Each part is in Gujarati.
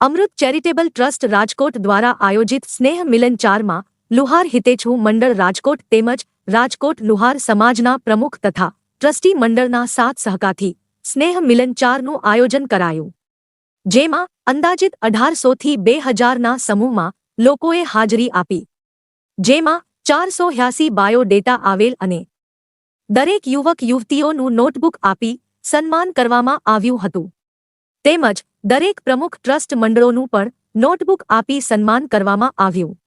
અમૃત ચેરિટેબલ ટ્રસ્ટ રાજકોટ દ્વારા આયોજિત સ્નેહ મિલન ચારમાં લુહાર હિતેછુ મંડળ રાજકોટ તેમજ રાજકોટ લુહાર સમાજના પ્રમુખ તથા ટ્રસ્ટી મંડળના સાથ સહકારથી સ્નેહ મિલન ચારનું આયોજન કરાયું. જેમાં અંદાજિત અઢારસોથી બે હજારના સમૂહમાં લોકોએ હાજરી આપી. જેમાં ચારસો હ્યાસી બાયોડેટા આવેલ અને દરેક યુવક યુવતીઓનું નોટબુક આપી સન્માન કરવામાં આવ્યું હતું. તેમજ દરેક પ્રમુખ ટ્રસ્ટ મંડળોનું પણ નોટબુક આપી સન્માન કરવામાં આવ્યું.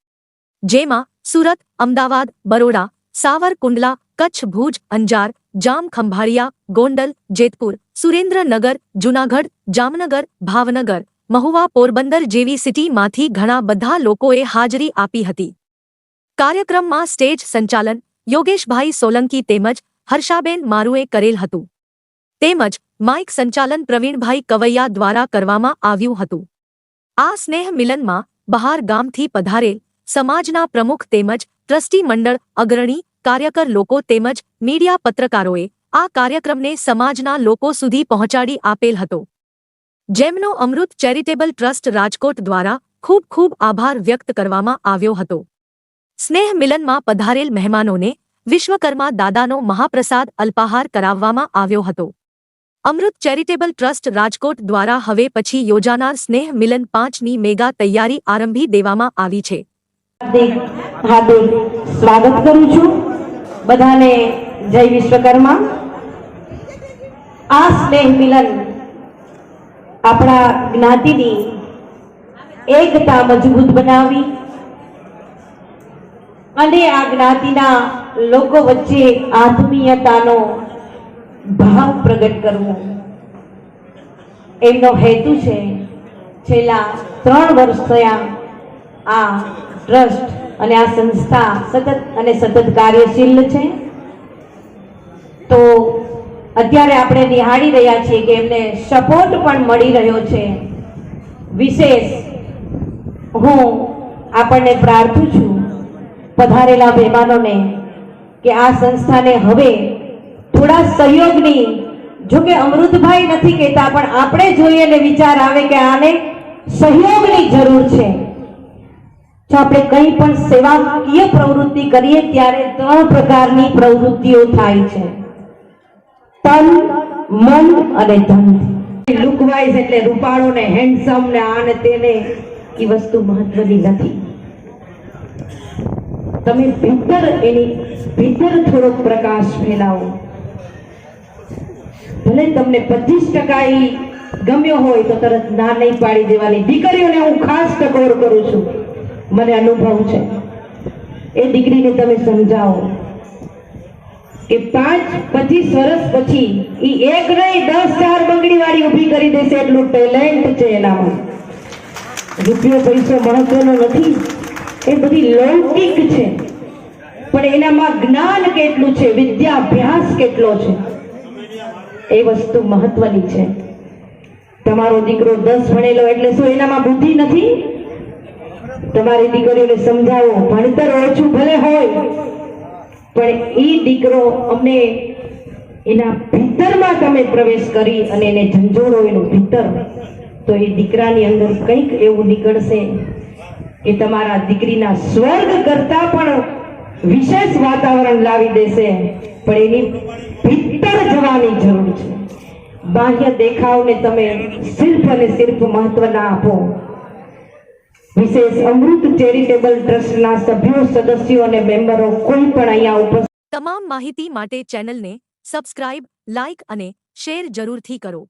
જેમાં સુરત, અમદાવાદ, બરોડા, સાવરકુંડલા, કચ્છ, ભુજ, અંજાર, જામ ખંભાળિયા, ગોંડલ, જેતપુર, સુરેન્દ્રનગર, જૂનાગઢ, જામનગર, ભાવનગર, મહુવા, પોરબંદર જેવી સિટીમાંથી ઘણા બધા લોકોએ હાજરી આપી હતી. કાર્યક્રમમાં સ્ટેજ સંચાલન યોગેશભાઈ સોલંકી તેમજ હર્ષાબેન મારુએ કરેલ હતું. તેમજ માઇક સંચાલન પ્રવીણભાઈ કવૈયા દ્વારા કરવામાં આવ્યું હતું. આ સ્નેહ મિલનમાં બહાર ગામથી પધારેલ સમાજના પ્રમુખ તેમજ ટ્રસ્ટી મંડળ અગ્રણી કાર્યકર લોકો તેમજ મીડિયા પત્રકારોએ આ કાર્યક્રમને સમાજના લોકો સુધી પહોંચાડી આપેલ હતો. જેમનો અમૃત ચેરિટેબલ ટ્રસ્ટ રાજકોટ દ્વારા ખૂબ ખૂબ આભાર વ્યક્ત કરવામાં આવ્યો હતો. સ્નેહ મિલનમાં પધારેલ મહેમાનોને વિશ્વકર્મા દાદાનો મહાપ્રસાદ અલ્પાહાર કરાવવામાં આવ્યો હતો. અમૃત ચેરિટેબલ ટ્રસ્ટ રાજકોટ દ્વારા હવે પછી યોજાનાર સ્નેહ મિલન પાંચની મેગા તૈયારી આરંભી દેવામાં આવી છે. સ્વાગત કરું છું બધાને જય વિશ્વકર્મા. આ સ્નેહ મિલન આપણા જ્ઞાતિની એકતા મજબૂત બનાવી અને આ જ્ઞાતિના લોકો વચ્ચે આત્મીયતાનો ભાવ પ્રગટ કરવો. એમનો હેતુ છે છેલ્લા ત્રણ વર્ષ થયા આ ટ્રસ્ટ અને આ સંસ્થા સતત અને સતત કાર્યશીલ છે. તો અત્યારે આપણે નિહાળી રહ્યા છીએ કે એમને સપોર્ટ પણ મળી રહ્યો છે. વિશેષ હું આપણને પ્રાર્થું છું પધારેલા મહેમાનોને કે આ સંસ્થાને હવે થોડા સહયોગની. જો કે અમૃતભાઈ નથી કહેતા, પણ આપણે જોઈએ ને વિચાર આવે કે આને સહયોગની જરૂર છે. જો આપણે કંઈ પણ સેવાકીય પ્રવૃત્તિ કરીએ, ત્યારે ત્રણ પ્રકારની પ્રવૃત્તિઓ થાય છે. તન, મન અને ધન. લુક વાઇઝ એટલે રૂપાળો ને હેન્ડસમ ને આ ને તેને એ વસ્તુ મહત્વની નથી. તમે ભીતર એની, ભીતર થોડોક પ્રકાશ ફેલાવો. ભલે તમને પચીસ ટકા એ ગમ્યો હોય તો તરત ના નહીં પાડી દેવાની દીકરીઓને હું ખાસ ટકોર કરું છું. મને અનુભવ છે. એ દીકરીને તમે સમજાવો કે પાંચ, પચીસ વર્ષ પછી એ એક નહીં, દસ, ચાર બંગડી વાળી ઊભી કરી દેશે એટલું ટેલેન્ટ છે એનામાં. રૂપિયો, પૈસો મહત્વનો નથી. એ બધી લૌકિક છે. પણ એનામાં જ્ઞાન કેટલું છે, વિદ્યાભ્યાસ કેટલો છે? એ વસ્તુ મહત્વની છે. તમારો દીકરો દસ ભણેલો એટલે શું એનામાં બુદ્ધિ નથી? તમારી દીકરીઓને સમજાવો, ભણતર ઓછું ભલે હોય, પણ એ દીકરો અમને એના ભીતરમાં તમે પ્રવેશ કરી અને એને ઝંઝોડો એનું ભીતર. તો એ દીકરાની અંદર કંઈક એવું નીકળશે કે તમારા દીકરીના સ્વર્ગ કરતા પણ વિશેષ વાતાવરણ લાવી દેશે. પણ એની ભીતર જવાની જરૂર છે. બાહ્ય દેખાવને તમે સિર્ફ અને સિર્ફ મહત્વ ના આપો. વિશેષ અમૃત ચેરિટેબલ ટ્રસ્ટના સભ્યો, સદસ્યો અને મેમ્બરો કોઈ પણ અહીંયા ઉપસ્થિત તમામ માહિતી માટે ચેનલને સબસ્ક્રાઇબ, લાઇક અને શેર જરૂરથી કરો.